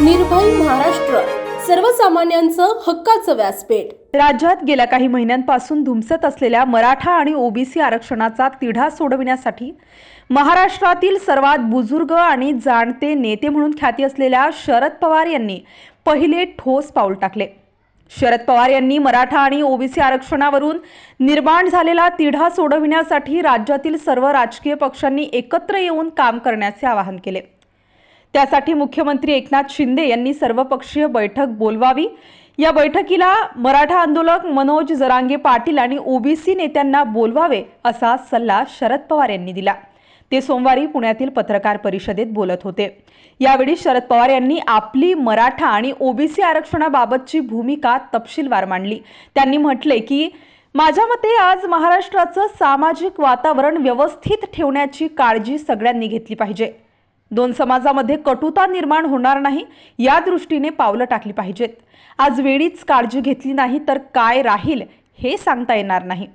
निर्भय महाराष्ट्र. सर्वसामान्यांचं हक्काचं व्यासपीठ. राज्यात गेल्या काही महिन्यांपासून धुमसत असलेल्या मराठा आणि ओबीसी आरक्षणाचा तिढा सोडविण्यासाठी महाराष्ट्रातील सर्वात बुजुर्ग आणि जाणते नेते म्हणून ख्याती असलेल्या शरद पवार यांनी पहिले ठोस पाऊल टाकले. शरद पवार यांनी मराठा आणि ओबीसी आरक्षणावरून निर्माण झालेला तिढा सोडविण्यासाठी राज्यातील सर्व राजकीय पक्षांनी एकत्र येऊन काम करण्याचे आवाहन केले. त्यासाठी मुख्यमंत्री एकनाथ शिंदे यांनी सर्वपक्षीय बैठक बोलवावी. या बैठकीला मराठा आंदोलक मनोज जरांगे पाटील आणि ओबीसी नेत्यांना बोलवावे असा सल्ला शरद पवार यांनी दिला. ते सोमवारी पुण्यातील पत्रकार परिषदेत बोलत होते. यावेळी शरद पवार यांनी आपली मराठा आणि ओबीसी आरक्षणाबाबतची भूमिका तपशीलवार मांडली. त्यांनी म्हटले की माझ्या मते आज महाराष्ट्राचं सामाजिक वातावरण व्यवस्थित ठेवण्याची काळजी सगळ्यांनी घेतली पाहिजे. दोन समाजामध्ये कटुता निर्माण होणार नाही या दृष्टीने पावलं टाकली पाहिजेत. आज वेळीच काळजी घेतली नाही तर काय राहील हे सांगता येणार नाही.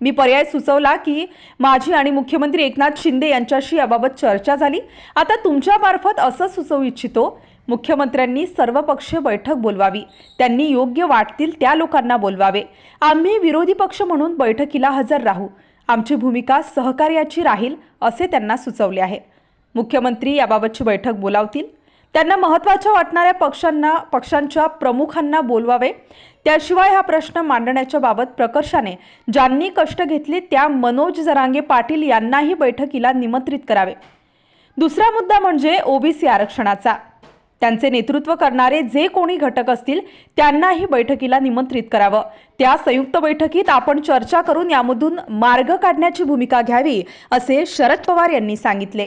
मी पर्याय सुचवला की माझी आणि मुख्यमंत्री एकनाथ शिंदे यांच्याशी याबाबत चर्चा झाली. आता तुमच्यामार्फत असं सुचवू इच्छितो मुख्यमंत्र्यांनी सर्वपक्षीय बैठक बोलवावी. त्यांनी योग्य वाटतील त्या लोकांना बोलवावे. आम्ही विरोधी पक्ष म्हणून बैठकीला हजर राहू. आमची भूमिका सहकार्याची राहील असे त्यांना सुचवले आहे. मुख्यमंत्री याबाबतची बैठक बोलावतील. त्यांना महत्त्वाच्या वाटणाऱ्या पक्षांना पक्षांच्या प्रमुखांना बोलवावे. त्याशिवाय हा प्रश्न मांडण्याच्या बाबत प्रकर्षाने ज्यांनी कष्ट घेतले त्या मनोज जरांगे पाटील यांनाही बैठकीला निमंत्रित करावे. दुसरा मुद्दा म्हणजे ओबीसी आरक्षणाचा. त्यांचे नेतृत्व करणारे जे कोणी घटक असतील त्यांनाही बैठकीला निमंत्रित करावं. त्या संयुक्त बैठकीत आपण चर्चा करून यामधून मार्ग काढण्याची भूमिका घ्यावी असे शरद पवार यांनी सांगितले.